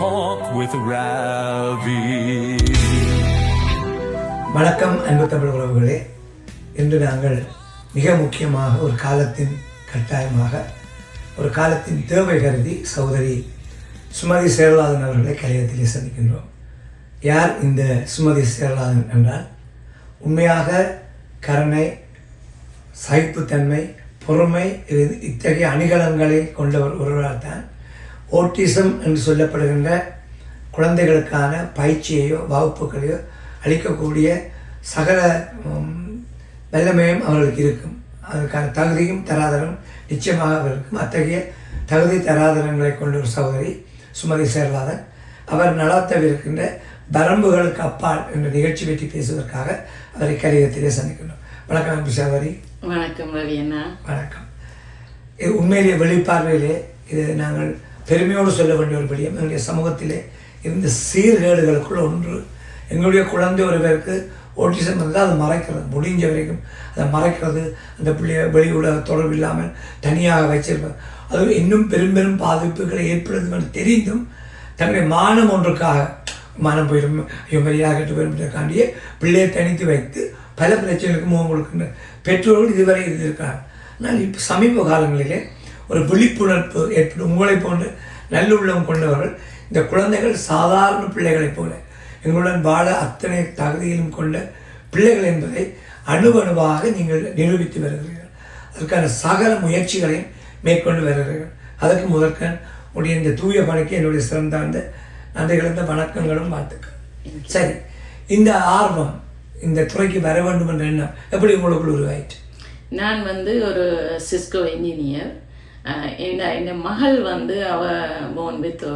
talk with Ravi. வணக்கம் அன்பு தமிழ் உறவுகளே இன்று நாங்கள் மிக முக்கியமாக ஒரு காலத்தின் கட்டாயமாக ஒரு காலத்தின் தேவை கருதி சௌதரி சுமதி சேரலாதன் அவர்களை கலையத்திலே சந்திக்கின்றோம் யார் இந்த சுமதி சேரலாதன் என்றால் உண்மையாக கருணை சகிப்புத்தன்மை பொறுமை இது இத்தகைய அணிகலன்களை கொண்டவர் ஒருவரால் தான் ஓட்டிசம் என்று சொல்லப்படுகின்ற குழந்தைகளுக்கான பயிற்சியையோ வகுப்புகளையோ அளிக்கக்கூடிய சகல வல்லமையும் அவர்களுக்கு இருக்கும். அதுக்கான தகுதியும் தராதரம் நிச்சயமாக அவர்களுக்கும். அத்தகைய தகுதி தராதரங்களை கொண்ட ஒரு சகோதரி சுமதி சேர்லாதன் அவர் நலத்தவிருக்கின்ற வரம்புகளுக்கு அப்பால் என்ற நிகழ்ச்சி பற்றி பேசுவதற்காக அவரை கலிகத்திலே சந்திக்கின்றோம். வணக்கம் அன்பு சகோதரி. வணக்கம் ரவி வணக்கம். இது உண்மையிலே வெளிப்பார்வையிலே இது நாங்கள் பெருமையோடு சொல்ல வேண்டிய ஒரு விடயம் எங்களுடைய சமூகத்திலே இருந்த சீர்கேடுகளுக்குள்ள ஒன்று. எங்களுடைய குழந்தை ஒரு பேருக்கு ஓட்டிசம் இருந்தால் அது மறைக்கிறது முடிஞ்ச வரைக்கும். அதை மறைக்கிறது அந்த பிள்ளைய வெளி உலக தொடர்பு இல்லாமல் தனியாக வச்சிருப்பது அது இன்னும் பெரும் பெரும் பாதிப்புகளை ஏற்படுத்தும் என்று தெரிந்தும் தன்னுடைய மானம் ஒன்றுக்காக மானம் போயிடும் ஐயோ மரியாதை கெட்டு போயிருக்காண்டியே பிள்ளையை தனித்து வைத்து பல பிரச்சனைகளுக்கு முகம் கொடுக்கின்ற பெற்றோர்கள் இதுவரை இருந்திருக்கிறார் ஆனால் இப்போ சமீப காலங்களிலே ஒரு விழிப்புணர்வு ஏற்படும். உங்களை போன்று நல்லுள்ளம் கொண்டவர்கள் இந்த குழந்தைகள் சாதாரண பிள்ளைகளைப் போல எங்களுடன் வாழ அத்தனை தகுதியிலும் கொண்ட பிள்ளைகள் என்பதை அணுவணுவாக நீங்கள் நிரூபித்து வருகிறீர்கள். அதற்கான சகல முயற்சிகளையும் மேற்கொண்டு வருகிறீர்கள். அதற்கு முதற்கண் உடைய இந்த தூய பணிக்கு என்னுடைய சிறந்தார்ந்த நன்றி கலந்த வணக்கங்களும் வாழ்த்துக்கள். சரி இந்த ஆர்வம் இந்த துறைக்கு வர வேண்டும் என்ற எண்ணம் எப்படி உங்களுக்குள் உருவாயிற்று? நான் வந்து ஒரு சிஸ்கோ இன்ஜினியர். என் என் மகள் வந்து அவ போன் வித்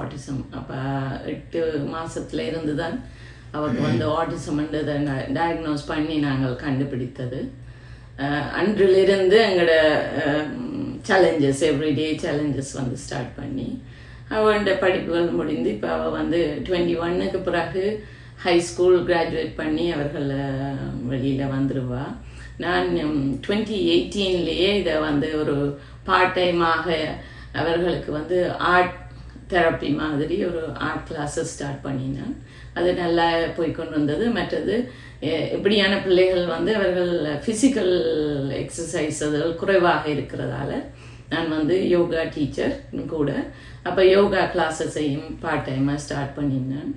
ஆட்டிசம் அப்போ எட்டு மாசத்துல இருந்து தான் அவருக்கு வந்து ஆட்டிசம்ன்றதை டயக்னோஸ் பண்ணி நாங்கள் கண்டுபிடித்தது. அன்றிலிருந்து எங்களோட சேலஞ்சஸ் எவ்ரிடே சேலஞ்சஸ் வந்து ஸ்டார்ட் பண்ணி அவளோட படிப்புகள் முடிந்து இப்போ அவள் வந்து டுவெண்ட்டி ஒன்னுக்கு பிறகு ஹை ஸ்கூல் கிராஜுவேட் பண்ணி அவர்கள் வெளியில் வந்துடுவா நான் டுவெண்ட்டி எயிட்டீன்லேயே இதை வந்து ஒரு பார்ட் டைமாக அவர்களுக்கு வந்து ஆர்ட் தெரப்பி மாதிரி ஒரு ஆர்ட் கிளாஸஸ் ஸ்டார்ட் பண்ணினேன். அது நல்லா போய்கொண்டு வந்தது. மற்றது இப்படியான பிள்ளைகள் வந்து அவர்கள் ஃபிசிக்கல் எக்ஸசைஸ் அதுகள் குறைவாக இருக்கிறதால நான் வந்து யோகா டீச்சர் கூட. அப்போ யோகா கிளாஸஸையும் பார்ட் டைமாக ஸ்டார்ட் பண்ணினேன்.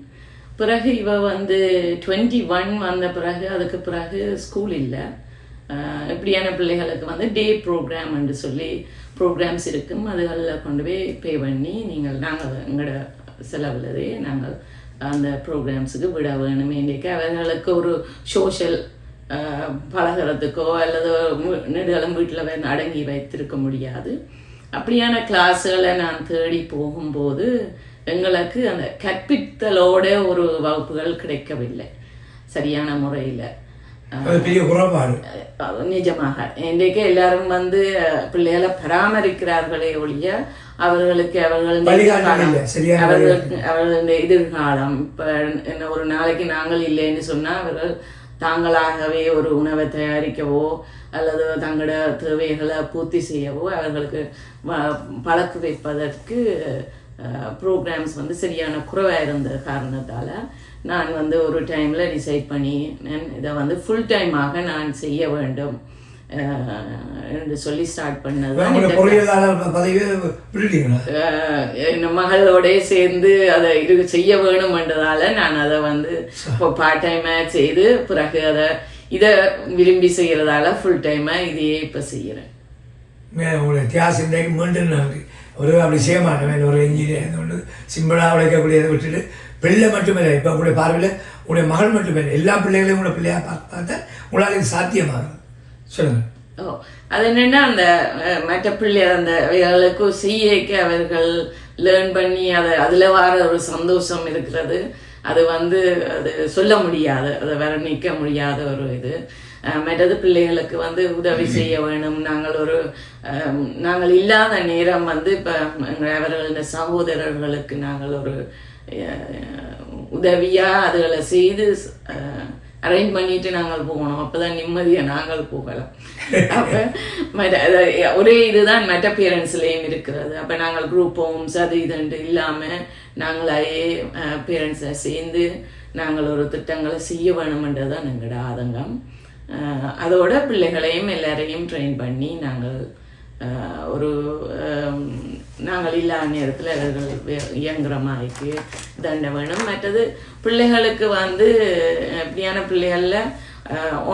பிறகு இவ வந்து டுவெண்ட்டி ஒன் வந்த பிறகு அதுக்கு பிறகு ஸ்கூல் இல்லை. இப்படியான பிள்ளைகளுக்கு வந்து டே ப்ரோக்ராம் என்று சொல்லி ப்ரோக்ராம்ஸ் இருக்கும். அதுகளில் கொண்டு போய் பே பண்ணி நீங்கள் நாங்கள் எங்களோட செலவுலதே நாங்கள் அந்த ப்ரோக்ராம்ஸுக்கு விட வேணும். இன்றைக்கு அவர்களுக்கு ஒரு சோஷியல் பழகிறதுக்கோ அல்லது நெடுகளும் வீட்டில் வந்து அடங்கி வைத்திருக்க முடியாது. அப்படியான கிளாஸுகளை நான் தேடி போகும்போது எங்களுக்கு அந்த கற்பித்தலோட ஒரு வகுப்புகள் கிடைக்கவில்லை. சரியான முறையில். அது பெரிய குறைபாடு நிஜமாக இன்றைக்கு எல்லாரும் வந்து பிள்ளைகளை பராமரிக்கிறார்களே ஒழிய அவர்களுக்கு அவர்கள் அவர்களுக்கு அவர்களுடைய எதிர்காலம் இப்ப என்ன ஒரு நாளைக்கு நாங்கள் இல்லைன்னு சொன்னா அவர்கள் தாங்களாகவே ஒரு உணவை தயாரிக்கவோ அல்லது தங்களோட தேவைகளை பூர்த்தி செய்யவோ அவர்களுக்கு பழக்க வைப்பதற்கு ப்ரோக்ராம்ஸ் வந்து சரியான குறைவாக இருந்த காரணத்தால் நான் வந்து ஒரு டைமில் டிசைட் பண்ணி நான் இதை வந்து ஃபுல் டைமாக நான் செய்ய வேண்டும். என்று சொல்லி ஸ்டார்ட் பண்ணது என் மகளோட சேர்ந்து அதை இது செய்ய வேணும்ன்றதால நான் அதை வந்து இப்போ பார்ட் டைமாக செய்து பிறகு அதை இதை விரும்பி செய்யறதால ஃபுல் டைமாக இதையே இப்போ செய்கிறேன் உங்களுடைய தியாசி இன்றைக்கு மீண்டும் நன்றி ஒரு அப்படி செய்ய மாட்டேன். ஒரு இன்ஜினியர் சிம்பிளாக உழைக்கக்கூடியதை விட்டுட்டு பிள்ளை மட்டுமில்லை. இப்போ உங்களுடைய பார்வையில் உங்களுடைய மகள் மட்டுமில்லை. எல்லா பிள்ளைகளையும் உங்களை பிள்ளையாக பார்த்து பார்த்தா உங்களால் இது சாத்தியமாகும். சொல்லுங்கள் ஓ அது என்னென்னா அந்த மற்ற பிள்ளை அந்த அவர்களுக்கு சிஏக்கு அவர்கள் லேர்ன் பண்ணி அதை அதில் வர ஒரு சந்தோஷம் இருக்கிறது. அது வந்து அது சொல்ல முடியாது. அதை வர்ணிக்க முடியாத ஒரு இது. மற்றது பிள்ளைகளுக்கு வந்து உதவி செய்ய வேணும். நாங்கள் ஒரு நாங்கள் இல்லாத நேரம் வந்து இப்போ அவர்கள சகோதரர்களுக்கு நாங்கள் ஒரு அஹ், உதவியா அதுகளை செய்து அரேஞ்ச் பண்ணிட்டு நாங்கள் போகணும். அப்பதான் நிம்மதியா நாங்கள் போகலாம். அப்ப மற்ற- ஒரே இதுதான் மற்ற பேரண்ட்ஸ்லயும் இருக்கிறது. அப்ப நாங்கள் குரூப் ஹோம்ஸ் அது இதுன்ட்டு இல்லாம நாங்களே பேரண்ட்ஸை சேர்ந்து நாங்கள் ஒரு திட்டங்களை செய்ய வேணுமென்றதுதான் எங்களோட ஆதங்கம். அதோட பிள்ளைகளையும் எல்லாரையும் ட்ரெயின் பண்ணி நாங்கள் ஒரு நாங்கள் இல்லாத நேரத்தில் அவர்கள் இயங்குற மாதிரிக்கு தண்டை வேணும். மற்றது பிள்ளைகளுக்கு வந்து இப்படியான பிள்ளைகளில்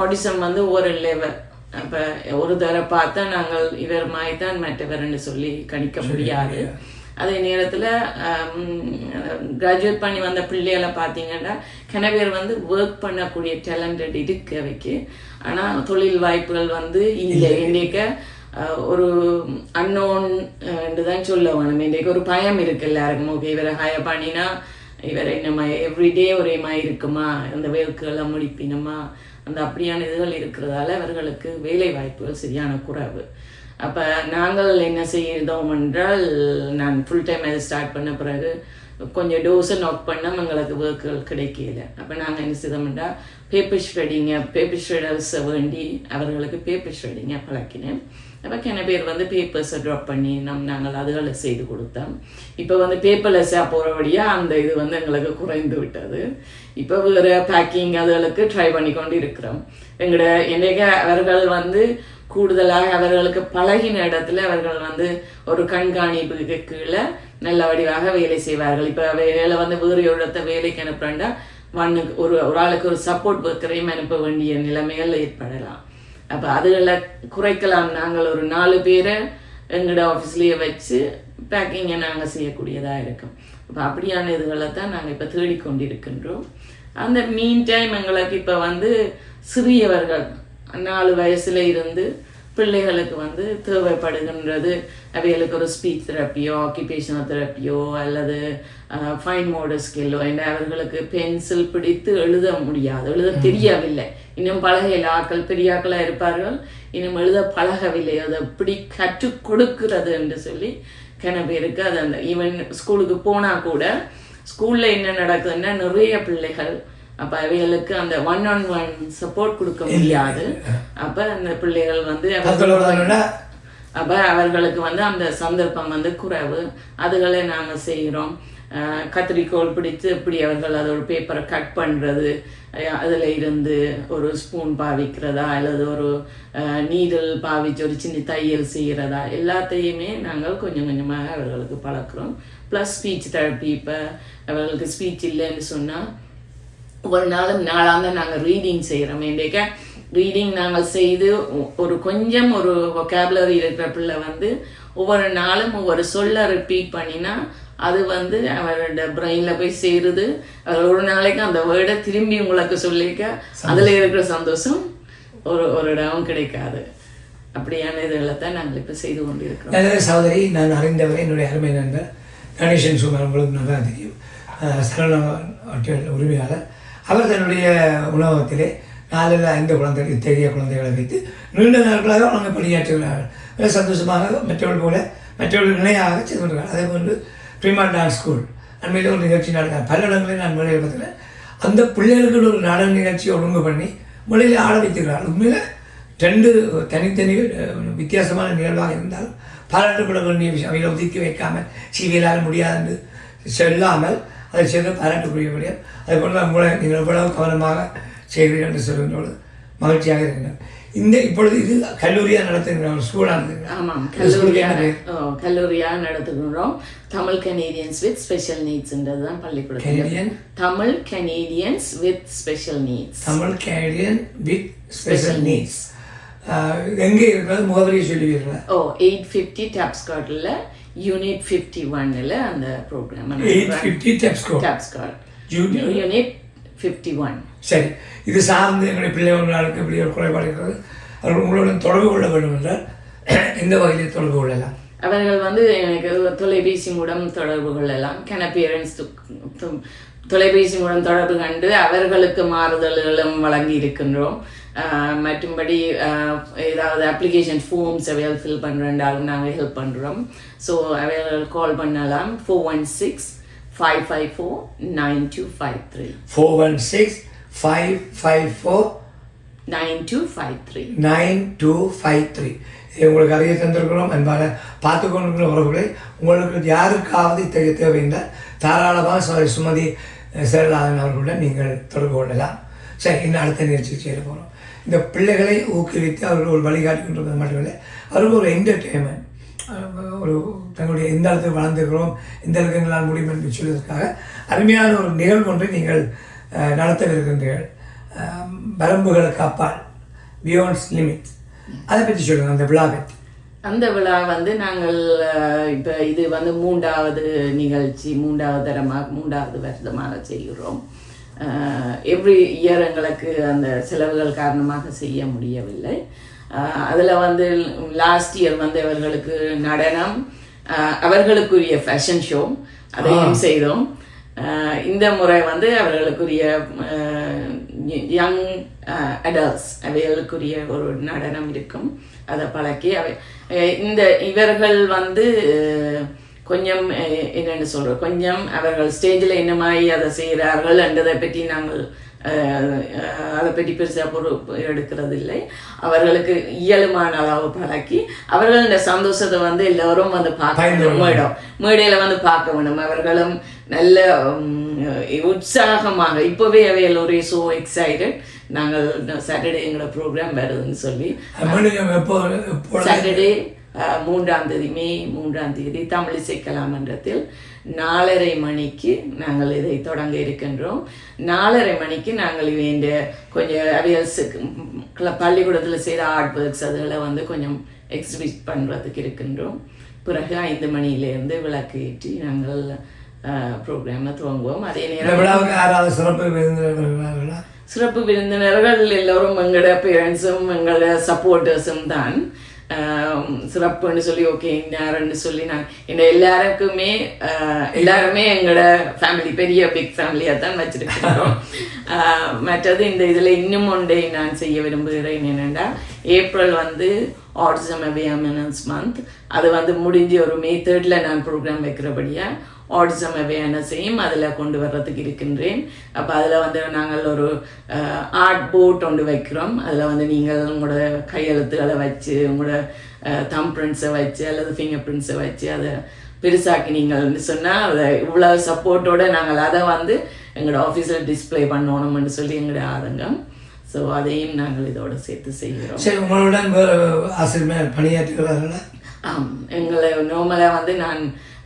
ஆடிசம் வந்து ஒரு லெவல் அப்போ ஒரு தடவை பார்த்தா நாங்கள் இவர் மாதிரி தான் மற்றவர்னு சொல்லி கணிக்க முடியாது. அதே நேரத்தில் கிராஜுவேட் பண்ணி வந்த பிள்ளைகளை பார்த்தீங்கன்னா கன பேர் வந்து ஒர்க் பண்ணக்கூடிய டேலண்டட் இருக்கு அவைக்கு ஆனால் தொழில் வாய்ப்புகள் வந்து இல்லை. இன்றைக்க ஒரு அன்னோன் தான் சொல்ல வேணும். இன்றைக்கு ஒரு பயம் இருக்கு எல்லாருக்கும். ஓகே இவரை ஹயர் பண்ணினா இவர் என்னம்மா எவ்ரிடே ஒரே மாதிரி இருக்குமா? இந்த வேர்க்கெல்லாம் முடிப்பினமா அந்த அப்படியான இதுகள் இருக்கிறதால அவர்களுக்கு வேலை வாய்ப்புகள் சரியான குறைவு. அப்போ நாங்கள் என்ன செய்தோம் என்றால் நான் ஃபுல் டைம் அதை ஸ்டார்ட் பண்ண பிறகு கொஞ்சம் டோஸை நோட் பண்ணால் எங்களுக்கு ஒர்க்குகள் கிடைக்கல. அப்போ நாங்கள் என்ன செய்தோம்னா பேப்பர் ஷ்ரெடிங்கை பேப்பர் ஷ்ரெடர்ஸை வேண்டி அவர்களுக்கு பேப்பர் ஷ்ரெடிங்கை பழக்கினேன். அப்போ கிண பேர் வந்து பேப்பர்ஸை ட்ராப் பண்ணி நம் நாங்கள் அதுகளை செய்து கொடுத்தோம். இப்போ வந்து பேப்பர்லெஸ்ஸாக போகிறபடியாக அந்த இது வந்து எங்களுக்கு குறைந்து விட்டது. இப்போ வேறு பேக்கிங் அதுகளுக்கு ட்ரை பண்ணி கொண்டு இருக்கிறோம் எங்களோட என்னைக்கு அவர்கள் வந்து கூடுதலாக அவர்களுக்கு பழகின இடத்துல அவர்கள் வந்து ஒரு கண்காணிப்புக்கு கீழே நல்ல வடிவாக வேலை செய்வார்கள். இப்போ வேலை வந்து வேறு இடத்த வேலைக்கு அனுப்புறேன்டா மண்ணுக்கு ஒரு ஒரு ஆளுக்கு ஒரு சப்போர்ட் ஒர்க்கரையும் அனுப்ப வேண்டிய நிலைமைகள் ஏற்படலாம். அப்போ அதுகளை குறைக்கலாம். நாங்கள் ஒரு நாலு பேரை எங்களோட ஆஃபீஸ்லேயே வச்சு பேக்கிங்கை நாங்கள் செய்யக்கூடியதாக இருக்கும். அப்போ அப்படியான இதுகளை தான் நாங்கள் இப்போ தேடிக்கொண்டிருக்கின்றோம். அந்த மீன் டைம் எங்களுக்கு இப்போ வந்து சிறியவர்கள் நாலு வயசுல இருந்து பிள்ளைகளுக்கு வந்து தேவைப்படுகின்றது. அவைகளுக்கு ஒரு ஸ்பீச் தெரப்பியோ ஆக்கிபேஷனல் தெரப்பியோ அல்லது ஃபைன் மோடர் ஸ்கில்லோ என்ன அவர்களுக்கு பென்சில் பிடித்து எழுத முடியாது. எழுத தெரியவில்லை. இன்னும் பழகையில் ஆக்கள் பெரியாக்களாக இருப்பார்கள். இன்னும் எழுத பழகவில்லை. அதை எப்படி கற்றுக் கொடுக்கிறது என்று சொல்லி கன பேருக்கு அது அந்த ஈவன் ஸ்கூலுக்கு போனால் கூட ஸ்கூலில் என்ன நடக்குதுன்னா நிறைய பிள்ளைகள் அப்ப அவைகளுக்கு அந்த ஒன் ஆன் ஒன் சப்போர்ட் கொடுக்க முடியாது அப்ப அந்த பிள்ளைகள் வந்து அப்ப அவர்களுக்கு வந்து அந்த சந்தர்ப்பம் வந்து குறைவு. அதுகளை நாங்க செய்கிறோம். கத்திரிக்கோல் பிடித்து எப்படி அவர்கள் அதோட பேப்பரை கட் பண்ணுறது அதில் இருந்து ஒரு ஸ்பூன் பாவிக்கிறதா அல்லது ஒரு நீடல் பாவிச்சு ஒரு சின்ன தையல் செய்கிறதா எல்லாத்தையுமே நாங்கள் கொஞ்சம் கொஞ்சமாக அவர்களுக்கு பழக்கிறோம். ப்ளஸ் ஸ்பீச் தெரப்பி இப்போ அவர்களுக்கு ஸ்பீச் இல்லைன்னு சொன்னால் ஒரு நாளும் நாளாக நாங்கள் ரீடிங் செய்கிறோம் இன்றைக்க ரீடிங் நாங்கள் செய்து ஒரு கொஞ்சம் ஒரு vocabulary இருக்கிற பிள்ளை வந்து ஒவ்வொரு நாளும் ஒவ்வொரு சொல்ல ரிப்பீட் பண்ணினா அது வந்து அவரோட பிரெயினில் போய் சேருது. ஒரு நாளைக்கு அந்த வேர்டை திரும்பி உங்களுக்கு சொல்லிக்க அதில் இருக்கிற சந்தோஷம் ஒரு ஒரு இடமும் கிடைக்காது. அப்படியான இதுகளை தான் நாங்கள் இப்போ செய்து கொண்டு இருக்கிறோம் சகோதரி நான் அறிந்தவரை என்னுடைய அருமை நண்பர் கணேசன் சுமார் உங்களுக்கு நல்லா தெரியும். சரவண ஹோட்டல் உரிமையாளர். அவர் தன்னுடைய உணவகத்திலே நாலில் ஐந்து குழந்தைகள் இத்தகைய குழந்தைகளை வைத்து நீண்ட நாட்களாக அவங்க பணியாற்றுகிறார்கள் மிக சந்தோஷமாக மற்றவர்கள் போல மற்றவர்கள் இணையாக செய்து கொண்டிருக்கிறார். அதே போன்று பிரிமான் டான்ஸ் ஸ்கூல் அண்மையில் ஒரு நிகழ்ச்சி நடக்கிறார் பல இடங்களில் நான் மேலே பார்த்தேன் அந்த பிள்ளைகளுக்கு ஒரு நாடக நிகழ்ச்சியை ஒழுங்கு பண்ணி மொழியில் ஆட வைத்திருக்கிறார் உண்மையில் ரெண்டு தனித்தனி வித்தியாசமான நிகழ்வாக இருந்தாலும் பாராட்டுப்பட வேண்டிய விஷயம். அவைகளை ஒதுக்கி வைக்காமல் சீவியலால் முடியாது செல்லாமல் சொல்லாமல் அதை செய்து பாராட்டுக்குரிய முடியும். அதே நான் உங்களை நீங்கள் எவ்வளவு கவனமாக செய்கிறீர்கள் என்று சொல்கின்றோடு மகிழ்ச்சியாக இருக்கின்றனர் இந்த இப்பொழுது இது கல்லூரியாக நடத்துகிற ஒரு ஸ்கூலாக நடத்துகிறேன் ஆமாம் கல்லூரியா கல்லூரியா நடத்துகிறோம். தமிழ் கனேடியன்ஸ் வித் ஸ்பெஷல் நீட்ஸ்ன்றது தான் Canadian? Tamil Canadians with special needs Tamil Canadian with special needs எங்கே இருக்கிறது? முகவரியை சொல்லுவீர்களா? ஓ எயிட் ஃபிஃப்டி டாப்ஸ்கார்டில் யூனிட் ஃபிஃப்டி ஒன்னில் அந்த programme eight fifty Tapscott Tapscott Unit? Unit fifty one சரி இது சார்ந்து எங்களுடைய பிள்ளைகளுக்கு இப்படி ஒரு குறைபாடு இருக்கிறது? அவர்கள் உங்களுடன் தொடர்பு கொள்ள வேண்டும் என்றால் எந்த வகையில் தொடர்பு கொள்ளலாம்? அவர்கள் வந்து எனக்கு தொலைபேசி மூலம் தொடர்பு கொள்ளலாம். கன பேரண்ட்ஸ் தொலைபேசி மூலம் தொடர்பு கண்டு அவர்களுக்கு மாறுதல்களும் வழங்கி இருக்கின்றோம். மற்றும்படி ஏதாவது அப்ளிகேஷன் ஃபார்ம்ஸ் அவைகள் ஃபில் பண்ணுறேன்டாலும் நாங்கள் ஹெல்ப் பண்ணுறோம் ஸோ அவைகள் கால் பண்ணலாம். Four one six five five four nine two five three four one six five five four nine two five three nine two five three உங்களுக்கு அறிய தந்திருக்கிறோம். அன்பான பார்த்து கொண்டிருக்கிற உறவுகளை உங்களுக்கு யாருக்காவது இத்தகைய தேவை என்றால் தாராளமாக சுமதி சேரலாதன் அவர்களுடன் நீங்கள் தொடர்பு கொள்ளலாம். சரி இன்னும் அடுத்த நிகழ்ச்சிக்கு சேர போகிறோம் இந்த பிள்ளைகளை ஊக்குவித்து அவர்கள் ஒரு வழிகாட்டி கொண்டிருப்பது மட்டுமில்லை அவர்கள் ஒரு என்டர்டெயின்மெண்ட் ஒரு தங்களுடைய எந்த அளவுக்கு வளர்ந்துக்கிறோம் எந்த அளவுக்கு எங்களால் முடியும் என்று சொல்வதற்காக அருமையான ஒரு நிகழ்வு ஒன்றை நீங்கள் நடத்தவிருக்கின்றீர்கள் வரம்புகளுக்கு அப்பால் பியாண்ட்ஸ் லிமிட் அதை பற்றி சொல்லுங்கள் அந்த விழா பற்றி அந்த விழா வந்து நாங்கள் இப்ப இது வந்து மூன்றாவது நிகழ்ச்சி மூன்றாவது தரமாக மூன்றாவது வருடமாக செய்கிறோம். எவ்ரி இயர் எங்களுக்கு அந்த செலவுகள் காரணமாக செய்ய முடியவில்லை. அதுல வந்து லாஸ்ட் இயர் வந்து அவர்களுக்கு நடனம் அவர்களுக்குரிய ஃபேஷன் ஷோ அதையும் செய்தோம். இந்த முறை வந்து அவர்களுக்குரிய யங் அடல்ட்ஸ் அவைகளுக்குரிய ஒரு நடனம் இருக்கும். அதை பழக்கி அவை இந்த இவர்கள் வந்து கொஞ்சம் என்னென்னு என்னன்னு சொல்றோம் கொஞ்சம் அவர்கள் ஸ்டேஜில் என்ன மாதிரி அதை செய்கிறார்கள் என்றதை பற்றி நாங்கள் அதை பற்றி பெருசாக பொறுப்பு எடுக்கிறதில்லை. அவர்களுக்கு இயலுமான அளவு பழக்கி அவர்கள் இந்த சந்தோஷத்தை வந்து எல்லாரும் வந்து பார்க்க மேடம் மேடையில் வந்து பார்க்க வேண்டும். அவர்களும் நல்ல உற்சாகமாக இப்போவே அவைகள் ஒரே ஸோ எக்ஸைட்டட் நாங்கள் சாட்டர்டே எங்களோட ப்ரோக்ராம் வருதுன்னு சொல்லி. சாட்டர்டே மூன்றாம் தேதி மே மூன்றாம் தேதி தமிழிசை கலாமன்றத்தில் நாலரை மணிக்கு நாங்கள் இதை தொடங்க இருக்கின்றோம். நாலரை மணிக்கு நாங்கள் இந்த கொஞ்சம் அவியல்ஸுக்கு பள்ளிக்கூடத்தில் செய்கிற ஆர்ட் ஒர்க்ஸ் அதுகளை வந்து கொஞ்சம் எக்ஸிபிட் பண்ணுறதுக்கு இருக்கின்றோம். பிறகு ஐந்து மணியிலேருந்து விளக்கு ஏற்றி நாங்கள் ப்ரோக்ராமை துவங்குவோம். அதே நேரம் சிறப்பு விருந்தினர்களா எல்லோரும் எங்களோட பேரண்ட்ஸும் எங்களோட சப்போர்ட்டர்ஸும் தான். சிறப்புன்னு சொல்லி ஓகே இன்னாருன்னு சொல்லி நான் என்ன எல்லாருக்குமே எல்லாருமே எங்களோட ஃபேமிலி பெரிய பிக் ஃபேமிலியாக தான் வச்சிருக்கிறோம். மற்றது இந்த இதில் இன்னும் ஒன்றை நான் செய்ய விரும்புகிறேன் என்னென்னா ஏப்ரல் வந்து ஆர்டிசம் அவேர்னஸ் மந்த் அது வந்து முடிஞ்சு ஒரு மே தேர்டில் நான் ப்ரோக்ராம் வைக்கிறபடியாக ஆட்டிசம் அவேர்னஸையும் அதில் கொண்டு வர்றதுக்கு இருக்கின்றேன். அப்போ அதில் வந்து நாங்கள் ஒரு ஆர்ட் போட் ஒன்று வைக்கிறோம். அதில் வந்து நீங்கள் உங்களோட கையெழுத்துக்களை வச்சு உங்களோட தம் பிரிண்ட்ஸை வச்சு அல்லது ஃபிங்கர் பிரிண்ட்ஸை வச்சு அதை பெருசாக்கினீங்கள்னு சொன்னால் அதை இவ்வளோ சப்போர்ட்டோட நாங்கள் அதை வந்து எங்களோட ஆஃபீஸில் டிஸ்ப்ளே பண்ணணும்னு சொல்லி எங்களோட ஆதங்கம். ஸோ அதையும் நாங்கள் இதோட சேர்த்து செய்கிறோம். சரி உங்களுடன் ஆசிரியர் பணியாற்றுகிறார்களா? ஆம் எங்களை நார்மலாக வந்து நான்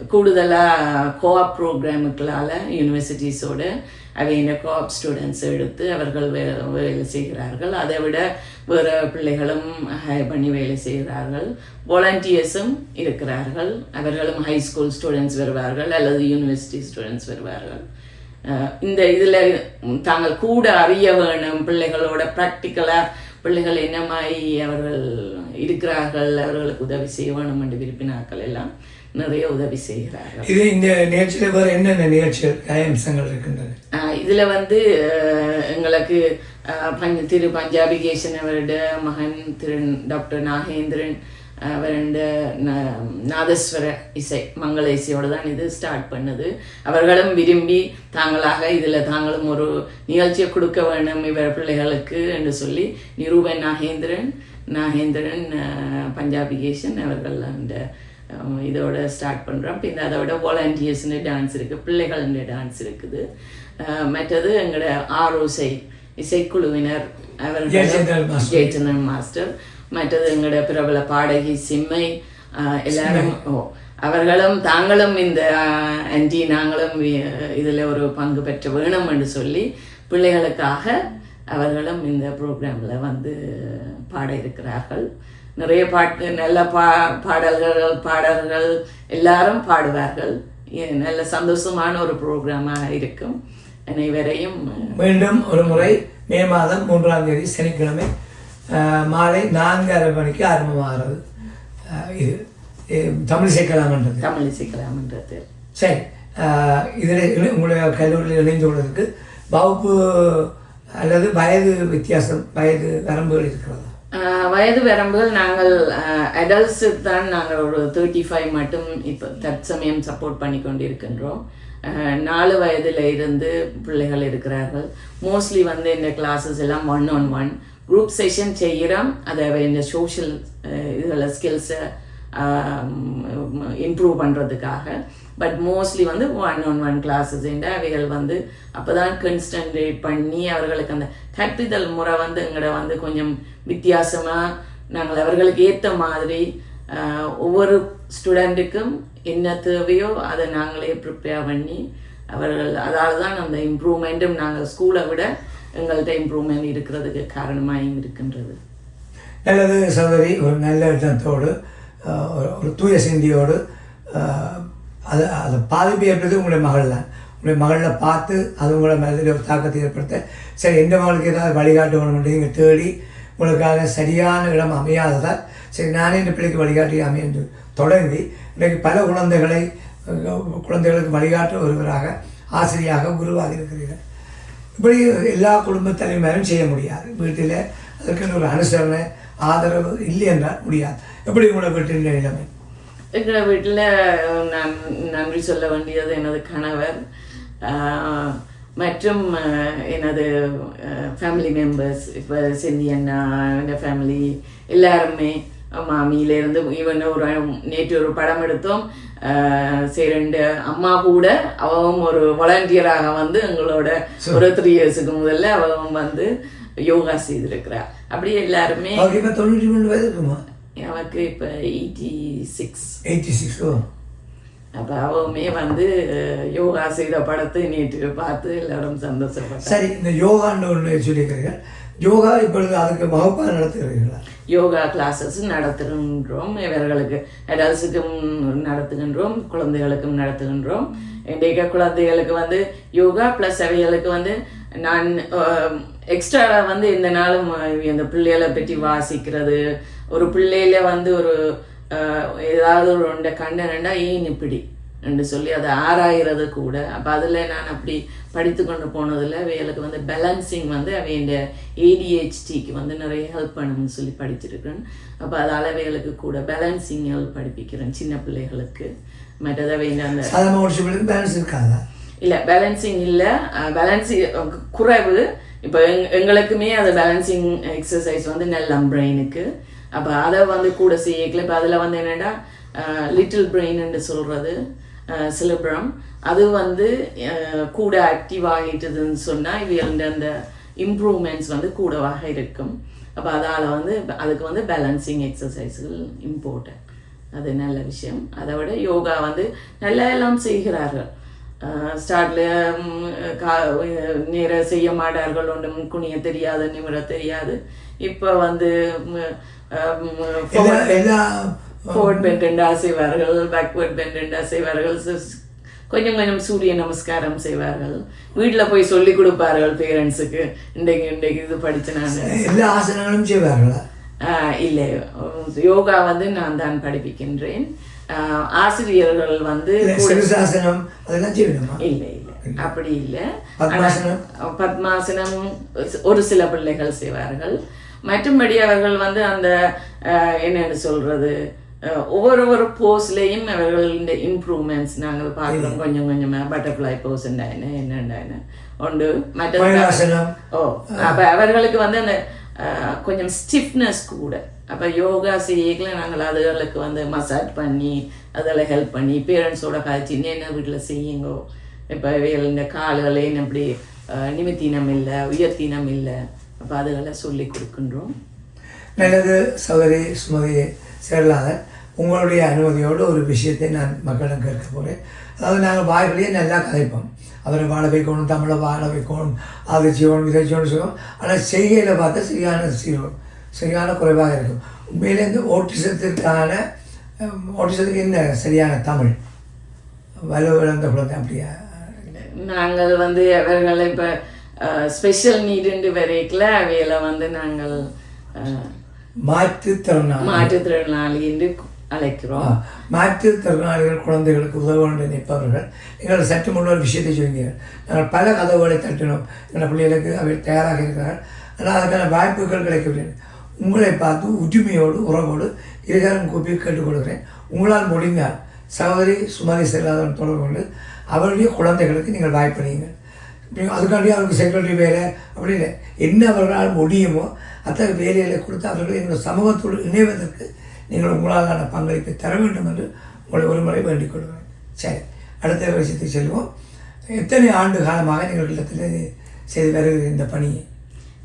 கூடுதலாக கோஆப் ப்ரோக்ராமுக்களால் யூனிவர்சிட்டிஸோட அவங்க கோஆப் ஸ்டூடெண்ட்ஸ் எடுத்து அவர்கள் வே வேலை செய்கிறார்கள். அதை விட வேறு பிள்ளைகளும் ஹையர் பண்ணி வேலை செய்கிறார்கள். வாலண்டியர்ஸும் இருக்கிறார்கள். அவர்களும் ஹை ஸ்கூல் ஸ்டூடெண்ட்ஸ் வருவார்கள் அல்லது யூனிவர்சிட்டி ஸ்டூடெண்ட்ஸ் வருவார்கள். அஹ் இந்த இதில் தாங்கள் கூட அறிய வேணும் பிள்ளைகளோட ப்ராக்டிக்கலாக பிள்ளைகள் என்ன மாதிரி அவர்கள் இருக்கிறார்கள் அவர்களுக்கு உதவி செய்ய வேணும் என்று விரும்பினார்கள் எல்லாம். நிறைய உதவி செய்கிறார்கள். இது இந்த நிகழ்ச்சியில் வேறு என்னென்ன நிகழ்ச்சிகள் அம்சங்கள் இருக்கின்றன இதுல வந்து எங்களுக்கு பஞ்ச திரு பஞ்சாபிகேசன் அவருடைய மகன் திரு டாக்டர் நாகேந்திரன் அவருடைய ந- நாதஸ்வர இசை மங்கள இசையோடு தான் இது ஸ்டார்ட் பண்ணுது. அவர்களும் விரும்பி தாங்களாக இதில் தாங்களும் ஒரு நிகழ்ச்சியை கொடுக்க வேணும் இவர் பிள்ளைகளுக்கு என்று சொல்லி நிரூபன் நாகேந்திரன் நாகேந்திரன் பஞ்சாபிகேசன் அவர்கள் அந்த இதோட ஸ்டார்ட் பண்ணுறோம் பின்ன அதோட வாலண்டியர்ஸ்னு டான்ஸ் இருக்குது பிள்ளைகள்னு டான்ஸ் இருக்குது. மற்றது எங்களோட ஆரோசை இசைக்குழுவினர் அவர்கள். ஜெயச்சந்திரன் மாஸ்டர் மற்றது எங்களோட பிரபல பாடகி சிம்மை எல்லாரும் ஓ அவர்களும் தாங்களும் இந்த அஞ்சி நாங்களும் இதுல ஒரு பங்கு பெற்ற வேணும் என்று சொல்லி பிள்ளைகளுக்காக அவர்களும் இந்த ப்ரோக்ராம்ல வந்து பாட இருக்கிறார்கள். நிறைய பாட்டு நல்ல பா பாடல்கள் பாடல்கள் எல்லாரும் பாடுவார்கள். நல்ல சந்தோஷமான ஒரு ப்ரோக்ராமாக இருக்கும். அனைவரையும் மீண்டும் ஒரு முறை மே மாதம் மூன்றாம் தேதி சனிக்கிழமை மாலை நான்கரை மணிக்கு ஆரம்பமாகிறது. இது இது தமிழிசை கலாமன்றது தமிழ் இசைக்கலாம்ன்றது. சரி இதில் உங்களுடைய கல்லூரியில் இணைந்து கொள்வதற்கு வகுப்பு அல்லது வயது வித்தியாசம் வயது வரம்புகள் இருக்கிறதா. வயது வரம்புகள் நாங்கள் அடல்ட்ஸுக்கு தான் நாங்கள் ஒரு தேர்ட்டி ஃபைவ் மட்டும் இப்போ தற்சமயம் சப்போர்ட் பண்ணி கொண்டிருக்கின்றோம். நாலு வயதில் இருந்து பிள்ளைகள் இருக்கிறார்கள். மோஸ்ட்லி வந்து இந்த கிளாஸஸ் எல்லாம் one on one group session செய்கிறோம். அதை இந்த சோஷியல் இதில் ஸ்கில்ஸை இம்ப்ரூவ் பண்ணுறதுக்காக பட் மோஸ்ட்லி வந்து ஒன் ஒன் ஒன் கிளாஸஸ் அவைகள் வந்து அப்போ தான் கன்சன்ட்ரேட் பண்ணி அவர்களுக்கு அந்த கற்பித்தல் முறை வந்து எங்களை வந்து கொஞ்சம் வித்தியாசமாக நாங்கள் அவர்களுக்கு ஏற்ற மாதிரி ஒவ்வொரு ஸ்டூடெண்ட்டுக்கும் என்ன தேவையோ அதை நாங்களே ப்ரிப்பேர் பண்ணி அவர்கள் அதால் தான் அந்த இம்ப்ரூவ்மெண்ட்டும் நாங்கள் ஸ்கூலை விட எங்கள்கிட்ட இம்ப்ரூவ்மெண்ட் இருக்கிறதுக்கு காரணமாக இருக்கின்றது. நல்லது சகோதரி ஒரு நல்ல எண்ணத்தோடு ஒரு- தூய சிந்தியோடு அது அதை பாதிப்பு ஏற்படுறது உங்களுடைய மகள் தான் உங்களுடைய மகளில் பார்த்து அது உங்களை மனதில் ஒரு தாக்கத்தை ஏற்படுத்த. சரி எந்த மகளுக்கு ஏதாவது வழிகாட்டு வேணும்னு தேடி உங்களுக்காக சரியான இடம் அமையாததால் சரி நானே இந்த பிள்ளைக்கு வழிகாட்டி அமையன்று தொடங்கி இன்றைக்கு பல குழந்தைகளை குழந்தைகளுக்கு வழிகாட்டு ஒருவராக ஆசிரியாக குருவாக இருக்கிறீர்கள். இப்படி எல்லா குடும்ப செய்ய முடியாது. வீட்டில் அதற்குன்னு ஒரு அனுசரணை ஆதரவு இல்லை என்றால் முடியாது. எப்படி உங்களை வீட்டின் நிலைமை? எங்கள் வீட்டில் நான் நன்றி சொல்ல வேண்டியது எனது கணவர் மற்றும் எனது ஃபேமிலி மெம்பர்ஸ் இப்போ செந்தி அண்ணா எங்கள் ஃபேமிலி எல்லாருமே மாமியிலேருந்து ஈவன் ஒரு நேற்று ஒரு படம் எடுத்தோம். ரெண்டு அம்மா கூட அவவும் ஒரு வாலண்டியராக வந்து எங்களோட ஒரு த்ரீ இயர்ஸுக்கு முதல்ல அவவும் வந்து யோகா செய்திருக்கிறா அப்படியே எல்லாருமே தொண்ணூற்றி மூணு வயது இருக்குமா? எனக்கு இப்போ எயிட்டி சிக்ஸ் எயிட்டி சிக்ஸ் அப்போ அவமே வந்து யோகா செய்த படத்தை நேற்று பார்த்து எல்லாரும் சந்தோஷப்பட்டாங்க. சரி இந்த யோகான்னு ஒன்று சொல்லியிருக்கிறீர்கள் யோகா இப்பொழுது அதுக்கு வகுப்பாக நடத்துகிறீர்களா? யோகா கிளாஸஸ் நடத்துகின்றோம். இவர்களுக்கு அடல்ட்ஸுக்கும் நடத்துகின்றோம் குழந்தைகளுக்கும் நடத்துகின்றோம். இன்றைக்கு குழந்தைகளுக்கு வந்து யோகா ப்ளஸ் அவைகளுக்கு வந்து நான் எக்ஸ்ட்ரா வந்து இந்த நாளும் இந்த பிள்ளைகளை பற்றி வாசிக்கிறது ஒரு பிள்ளையில வந்து ஒரு ஏதாவது ஒரு ஒன்றை கண்டனண்டா ஏன் இப்படி என்று சொல்லி அதை ஆராயிறது கூட. அப்போ அதில் நான் அப்படி படித்து கொண்டு போனதில் அவைகளுக்கு வந்து பேலன்சிங் வந்து அவை இந்த ஏடிஹெச்டிக்கு வந்து நிறைய ஹெல்ப் பண்ணும்னு சொல்லி படிச்சிருக்கிறேன் அப்போ அதால் அவைகளுக்கு கூட பேலன்சிங் படிப்பிக்கிறேன் சின்ன பிள்ளைகளுக்கு. மற்றது அவை இந்த அந்த பேலன்ஸ் இல்லை பேலன்சிங் இல்லை. பேலன்சிங் குறைவு. இப்போ எங் எங்களுக்குமே அது பேலன்சிங் எக்ஸசைஸ் வந்து நல்ல பிரெயினுக்கு அப்போ அதை வந்து கூட செய்யக்கல இப்போ அதில் வந்து என்னென்னா லிட்டில் பிரெயின்னு சொல்கிறது சிலபுரம் அது வந்து கூட ஆக்டிவ் ஆகிட்டதுன்னு சொன்னால் இவங்க அந்த இம்ப்ரூவ்மெண்ட்ஸ் வந்து கூடவாக இருக்கும். அப்போ அதால் வந்து அதுக்கு வந்து பேலன்சிங் எக்ஸசைஸ்கள் இம்பார்ட்டன்ட் அது நல்ல விஷயம். அதை விட யோகா வந்து நல்லா எல்லாம் செய்கிறார்கள் ஸ்டார்ட்ல நேர செய்ய மாட்டார்கள் ஒன்றும் குனிய தெரியாது நிமிட தெரியாது. இப்போ வந்து ஃபோர்ட் பெண்டா செய்வார்கள் பேக்வர்ட் பெண்டா செய்வார்கள் கொஞ்சம் கொஞ்சம் சூரிய நமஸ்காரம் செய்வார்கள் வீட்டில் போய் சொல்லி கொடுப்பார்கள் பேரண்ட்ஸுக்கு இன்றைக்கு இன்றைக்கு இது படிச்சு நான் எல்லா ஆசனங்களும் செய்வார்களா இல்லை யோகா வந்து நான் தான் படிப்பிக்கின்றேன் ஆசிரியர்கள் வந்து சிறுசாசனம் அதெல்லாம் செய்யணுமா இல்லை இல்லை அப்படி இல்லை பத்மாசனம் ஒரு சில பிள்ளைகள் செய்வார்கள் மற்றும்படி அவர்கள் வந்து அந்த என்னன்னு சொல்றது ஆஹ், ஒவ்வொரு ஒரு போஸ்லேயும் அவர்களுடைய இம்ப்ரூவ்மெண்ட்ஸ் நாங்கள் பார்க்குறோம். கொஞ்சம் கொஞ்சமா பட்டர்ஃப்ளை போஸ் என்ன என்னென்ன உண்டு. மற்ற. ஓ அப்ப அவர்களுக்கு வந்து அந்த கொஞ்சம் ஸ்டிஃப்னஸ் கூட. அப்ப யோகா செய்யல நாங்கள் அதுகளுக்கு வந்து மசாஜ் பண்ணி அதில் ஹெல்ப் பண்ணி பேரண்ட்ஸோட காய்ச்சி என்ன வீட்டில் செய்யுங்கோ? இப்போ இந்த கால்களையும் அப்படி நிமித்தினம் இல்லை உயர்த்தினம் இல்லை. அப்போ அதுகளை சொல்லி கொடுக்கின்றோம். நல்லது சகோதரி சுமதி சேரலாதன் உங்களுடைய அனுமதியோடு ஒரு விஷயத்தை நான் மக்களிடம் கேட்க போகிறேன் அதாவது நாங்கள் வாய்ப்பிலேயே நல்லா கதைப்போம். அவரை வாழ வைக்கணும் தமிழை வாழ வைக்கணும் அது செய்யணும் இதை செய்யணும் செய்வோம் ஆனால் செய்கையில் பார்த்தா சரியான சீரோ சரியான குறைவாக இருக்கும். உண்மையிலே இந்த ஓட்டிசத்திற்கான ஓட்டிசத்துக்கு என்ன சரியான தமிழ்? வலுவிழந்த குழந்தை அப்படியா? நாங்கள் வந்து அவர்களை இப்போ ஸ்பெஷல் நீடுண்டு வரைக்கல அவைகளை வந்து நாங்கள் மாற்றுத்திறனாளி மாற்றுத்திறனாளி. என்று அழைக்கிறோம். மாற்றுத்திறனாளிகள் குழந்தைகளுக்கு உதவ வேண்டும் நினைப்பவர்கள் எங்கள் சற்று முன்னர் விஷயத்தை சொன்னீர்கள் நாங்கள் பல கதவுகளை தட்டினோம். எங்கள் பிள்ளைகளுக்கு அவை தயாராக இருக்கிறார்கள். ஆனால் அதுக்கான வாய்ப்புகள் கிடைக்கவில்லை. உங்களை பார்த்து உரிமையோடு உறவோடு இருகாரம் கூப்பி கேட்டுக்கொள்கிறேன். உங்களால் முடிந்தால் சகோதரி சுமதி செல்லாதவன் தொடர்பு கொண்டு அவருடைய குழந்தைகளுக்கு நீங்கள் வாய்ப்பளியுங்கள். நீங்க அதுக்காண்டி அவருக்கு செக்ரட்டரி வேலை அப்படி இல்லை. என்ன அவர்களால் முடியுமோ அத்தகைய வேலைகளை கொடுத்து அவர்கள் எங்கள் சமூகத்தோடு இணைவதற்கு நீங்கள் உங்களாலான பங்களிப்பை தர வேண்டும் என்று உங்களை ஒரு முறை வேண்டிக் கொள்வேன் சரி அடுத்த விஷயத்துக்கு செல்வோம். எத்தனை ஆண்டு காலமாக நீங்கள் இல்லத்தில் செய்து வருகிற இந்த பணியை?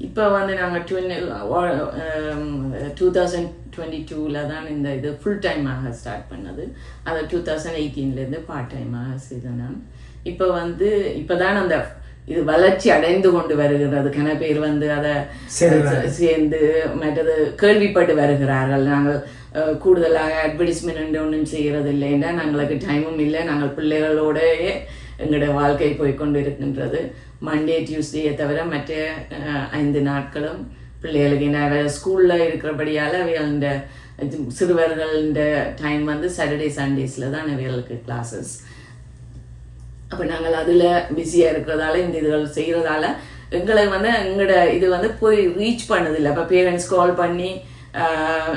இப்போ வந்து நாங்கள் டுவென் டூ தௌசண்ட் டுவெண்ட்டி டூவில் தான் இந்த இது ஃபுல் டைமாக ஸ்டார்ட் பண்ணது. அதை டூ தௌசண்ட் எயிட்டீன்லேருந்து பார்ட் டைமாக செய்தேன் நான். இப்போ வந்து இப்போ தான் அந்த இது வளர்ச்சி அடைந்து கொண்டு வருகிறது. கன பேர் வந்து அதை சரி. சேர்ந்து மற்றது கேள்விப்பட்டு வருகிறார்கள். நாங்கள் கூடுதலாக அட்வர்டைஸ்மெண்ட் ஒன்றும் செய்கிறது இல்லைன்னா நாங்களுக்கு டைமும் இல்லை. நாங்கள் பிள்ளைகளோடயே எங்களுடைய வாழ்க்கை போய்க்கொண்டு இருக்கின்றது மண்டே டியூஸ்டேயை தவிர மற்ற ஐந்து நாட்களும் பிள்ளைகளுக்கு என்ன ஸ்கூலில் இருக்கிறபடியால் அவைகள சிறுவர்கள டைம் வந்து சாட்டர்டே சண்டேஸில் தான் அவைகளுக்கு கிளாஸஸ் அப்போ நாங்கள் அதில் பிஸியாக இருக்கிறதால இந்த இதுகள் செய்கிறதால எங்களை வந்து எங்களோட இது வந்து போய் ரீச் பண்ணதில்லை. அப்போ பேரண்ட்ஸ் கால் பண்ணி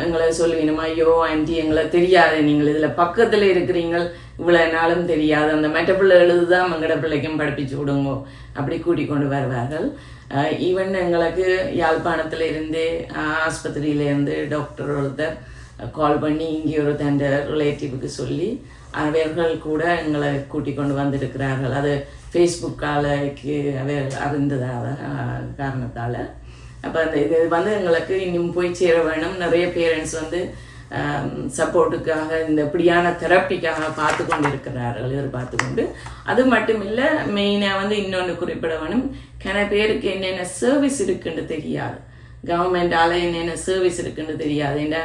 எங்களை சொல்லுவீனுமா ஐயோ ஆன்ட்டி எங்களை தெரியாது. நீங்கள் இதில் பக்கத்தில் இருக்கிறீங்க இவ்வளோ நாளும் தெரியாது. அந்த மெட்ட பிள்ளை எழுதுதான் மங்கட பிள்ளைக்கும் படிப்பிச்சு விடுங்க. அப்படி கூட்டிக் கொண்டு வருவார்கள். ஈவன் எங்களுக்கு யாழ்ப்பாணத்தில் இருந்து ஆஸ்பத்திரியிலேருந்து டாக்டர் ஒருத்தர் கால் பண்ணி இங்கே ஒரு தண்ட ரிலேட்டிவுக்கு சொல்லி அவர்கள் கூட எங்களை கூட்டி கொண்டு வந்திருக்கிறார்கள். அது ஃபேஸ்புக்காலக்கு அவர் அறிந்ததால் காரணத்தால். அப்போ அந்த இது வந்து எங்களுக்கு இன்னும் போய் சேர வேணும். நிறைய பேரண்ட்ஸ் வந்து சப்போர்ட்டுக்காக இந்த இப்படியான தெரப்பிக்காக பார்த்து கொண்டு இருக்கிறார்கள் எதிர்பார்த்து கொண்டு. அது மட்டும் இல்லை மெயினாக வந்து இன்னொன்று குறிப்பிட வேணும். கன பேருக்கு என்னென்ன சர்வீஸ் இருக்குன்னு தெரியாது. கவர்மெண்டால் என்னென்ன சர்வீஸ் இருக்குன்னு தெரியாது. ஏன்னா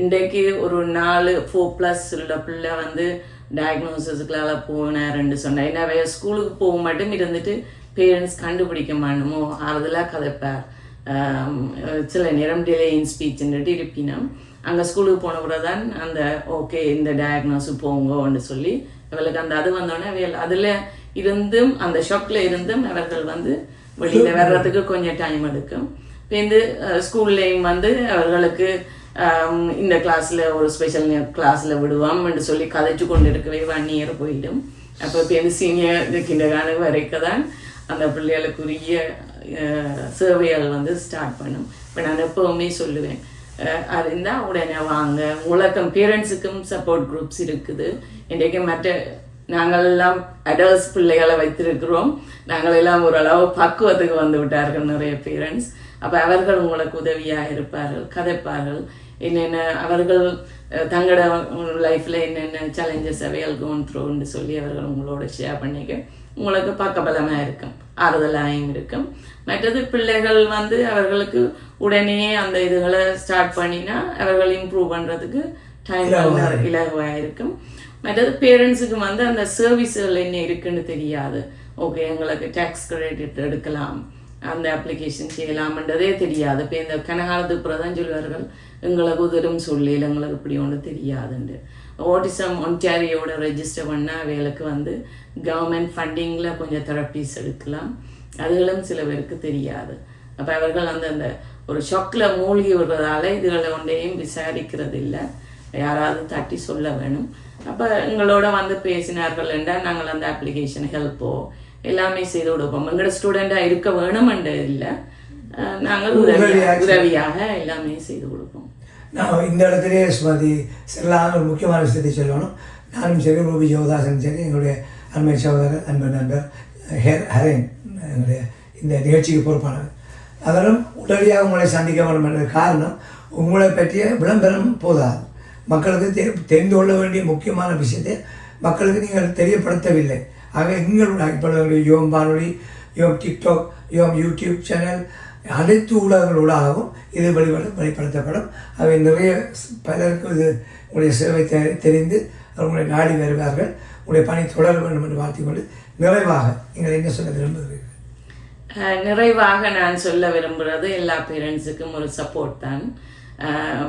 இன்றைக்கு ஒரு நாலு ஃபோர் ப்ளஸ் உள்ள பிள்ளை வந்து டயக்னோசிஸ்க்களால் போனாருன்னு சொன்னேன் என்ன அவ ஸ்கூலுக்கு போக மட்டும் இருந்துட்டு பேரண்ட்ஸ் கண்டுபிடிக்க மாட்டோமோ? அதெல்லாம் கதைப்பார். சில நேரம் டிலே இன் ஸ்பீச்சுன்னுட்டு இருப்பினோம். அங்கே ஸ்கூலுக்கு போன தான் அந்த ஓகே இந்த டயக்னோஸு போங்கோன்னு சொல்லி இவளுக்கு அந்த அது வந்தோடனே அதில் இருந்தும் அந்த ஷாக்கில் இருந்தும் அவர்கள் வந்து வெளியில் வர்றதுக்கு கொஞ்சம் டைம் எடுக்கும். இப்போ இந்த ஸ்கூல்லையும் வந்து அவர்களுக்கு இந்த கிளாஸில் ஒரு ஸ்பெஷல் கிளாஸில் விடுவோம்னு சொல்லி கதைச்சு கொண்டு இருக்கவே ஒன் இயர் போயிடும். அப்போ இப்போ இந்த சீனியர் கிண்டகான வரைக்கும் தான் அந்த பிள்ளைகளுக்குரிய சேவைகள் வந்து ஸ்டார்ட் பண்ணும். இப்போ நான் எப்போவுமே சொல்லுவேன் அறிந்தால் அது உடனே வாங்க. உலகம் பேரண்ட்ஸுக்கும் சப்போர்ட் குரூப்ஸ் இருக்குது. இன்றைக்கு மற்ற நாங்கள் எல்லாம் பிள்ளைகளை வைத்திருக்கிறோம். நாங்கள் எல்லாம் ஓரளவு பக்குவத்துக்கு வந்து விட்டார்கள் நிறைய பேரண்ட்ஸ் அப்போ அவர்கள் உங்களுக்கு உதவியாக இருப்பார்கள் கதைப்பார்கள். என்னென்ன அவர்கள் தங்களோட லைஃப்பில் என்னென்ன சேலஞ்சஸ் அவைகள் கோன் த்ரோன்னு சொல்லி அவர்கள் உங்களோட ஷேர் பண்ணிக்க உங்களுக்கு பக்கபலமாக இருக்கும் ஆறுதலாயும் இருக்கும். மற்றது பிள்ளைகள் வந்து அவர்களுக்கு உடனே அந்த இதுகளை ஸ்டார்ட் பண்ணினா அவர்கள் இம்ப்ரூவ் பண்ணுறதுக்கு டைம் இலகுவாக இருக்கும். மற்றது பேரண்ட்ஸுக்கு வந்து அந்த சர்வீஸ்கள் என்ன இருக்குன்னு தெரியாது. ஓகே எங்களுக்கு டேக்ஸ் கிரெடிட் எடுக்கலாம் அந்த அப்ளிகேஷன் செய்யலாம்ன்றதே தெரியாது. இப்போ இந்த கனகாலத்துக்கு தான் சொல்லுவார்கள் எங்களுக்கு உதரும் சொல்லல எங்களுக்கு இப்படி ஒன்று தெரியாதுண்டு. ஓட்டிசம் ஒன்டாரியோட ரெஜிஸ்டர் பண்ணால் அவைகளுக்கு வந்து கவர்மெண்ட் ஃபண்டிங்கில் கொஞ்சம் தெரப்பீஸ் எடுக்கலாம். அதுகளும் சில பேருக்கு தெரியாது. அப்போ அவர்கள் அந்த அந்த ஒரு ஷாக்கில் மூழ்கி விடுறதால இதுகளை ஒன்றையும் விசாரிக்கிறது இல்லை யாராவது தட்டி சொல்ல வேணும். அப்போ எங்களோட வந்து பேசினார்கள் என்றால் நாங்கள் அந்த அப்ளிகேஷன் ஹெல்ப்போ எல்லாமே செய்து கொடுப்போம். எங்களோட ஸ்டூடெண்டாக இருக்க வேணுமென்று இல்லை. அஹ் நாங்கள் உதவியாக உதவியாக எல்லாமே செய்து கொடுப்போம். நான் இந்த இடத்துலேயே ஸ்மதி செல்லாத ஒரு முக்கியமான விஷயத்தை சொல்லணும். நானும் சரி ரூபி ஜோதாசன் சரி எங்களுடைய அண்மை சகோதரர் அன்பு நண்பர் ஹெர் ஹரேன் எங்களுடைய இந்த நிகழ்ச்சிக்கு பொறுப்பானவர். அவரும் உடனடியாக உங்களை சந்திக்க வேண்டும் என்ற காரணம் உங்களை பற்றிய விளம்பரம் போதாது. மக்களுக்கு தெ தெரிந்து கொள்ள வேண்டிய முக்கியமான விஷயத்தை மக்களுக்கு நீங்கள் தெரியப்படுத்தவில்லை. ஆக எங்களுடைய இப்பொழுது யோம் வானொலி யோம் டிக்டாக் யோம் யூடியூப் சேனல் அனைத்து ஊடகங்களூடாகவும் இது வெளிப்பட வெளிப்படுத்தப்படும். அவை நிறைய பலருக்கு இது உங்களுடைய சேவை தெ- தெரிந்து அவர்களுடைய நாடி வருவார்கள். உங்களுடைய பணி தொடர வேண்டும் என்று வாழ்த்திக்கொண்டு நிறைவாக நீங்கள் என்ன சொல்ல விரும்புகிறீர்கள்? நிறைவாக நான் சொல்ல விரும்புகிறது எல்லா பேரண்ட்ஸுக்கும் ஒரு சப்போர்ட் தான்.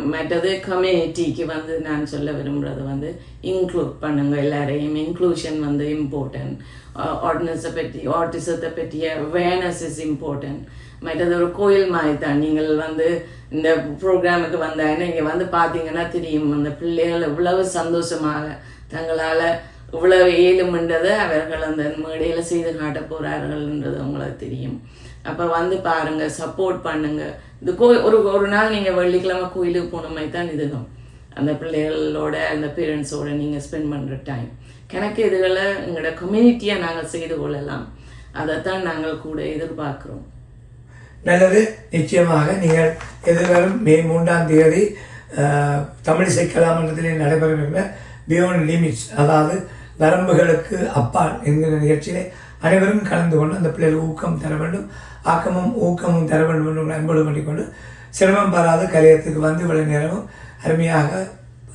மற்றது கம்யூனிட்டிக்கு வந்து நான் சொல்ல விரும்புகிறது வந்து இன்க்ளூட் பண்ணுங்க எல்லாரையும். இன்க்ளூஷன் வந்து இம்பார்ட்டன்ட் ஆர்டினஸை பற்றி ஆர்டிசத்தை பற்றிய அவேர்னஸ் இஸ் இம்பார்ட்டன்ட் மற்றது ஒரு கோயில் மாதிரி தான். நீங்கள் வந்து இந்த ப்ரோக்ராமுக்கு வந்தாங்கன்னா இங்கே வந்து பார்த்தீங்கன்னா தெரியும். அந்த பிள்ளைகள் இவ்வளவு சந்தோஷமாக தங்களால் இவ்வளவு ஏழுமன்றதை அவர்கள் அந்த மேடையில் செய்து காட்ட போகிறார்கள்ன்றது உங்களுக்கு தெரியும். அப்போ வந்து பாருங்கள் சப்போர்ட் பண்ணுங்கள் இது கோ ஒரு ஒரு நாள் நீங்கள் வெள்ளிக்கிழமை கோயிலுக்கு போன மாதிரி தான் இதுதான். அந்த பிள்ளைகளோட அந்த பேரண்ட்ஸோட நீங்கள் ஸ்பெண்ட் பண்ணுற டைம் கணக்கு இதுகளை எங்களோட கம்யூனிட்டியாக நாங்கள் செய்து கொள்ளலாம். அதைத்தான் நாங்கள் கூட எதிர்பார்க்குறோம். நல்லது. நிச்சயமாக நீங்கள் எதிர்வரும் மே மூன்றாம் தேதி தமிழிசை கலாமன்றத்திலே நடைபெறுகின்ற பியோன் லிமிட்ஸ் அதாவது வரம்புகளுக்கு அப்பால் என்கிற நிகழ்ச்சியிலே அனைவரும் கலந்து கொண்டு அந்த பிள்ளைகளுக்கு ஊக்கம் தர வேண்டும். ஆக்கமும் ஊக்கமும் தர வேண்டும் என்று உங்களை அன்போடு சிரமம் பாராத கலையத்துக்கு வந்து இவ்வளவு நேரமும் அருமையாக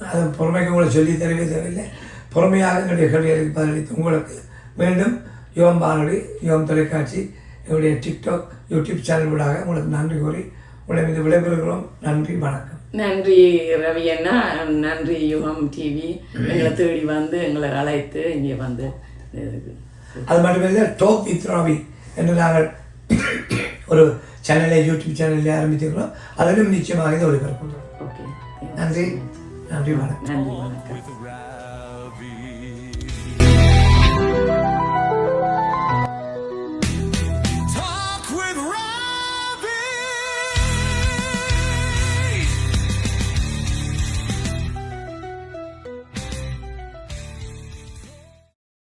அது பொறுமைக்கு உங்களை சொல்லி தரவே தேவையில்லை. பொறுமையாக என்னுடைய கேள்விகளுக்கு பதிலளித்து உங்களுக்கு மீண்டும் யோம் பானொலி யுவம் தொலைக்காட்சி எங்களுடைய டிக்டாக் யூடியூப் சேனல் ஊடாக உங்களுக்கு நன்றி கூறி உங்களை மீது விடைபெறுகிறோம். நன்றி வணக்கம். நன்றி ரவி அண்ணா. நன்றி யுகம் டிவி எங்களை தேடி வந்து எங்களை அழைத்து இங்கே வந்து அது மட்டுமில்லை டோப் வித் ராவி என்று நாங்கள் ஒரு சேனலை யூடியூப் சேனலில் ஆரம்பித்திருக்கிறோம். அதிலும் நிச்சயமாக இதை ஓகே நன்றி நன்றி வணக்கம். நன்றி வணக்கம்.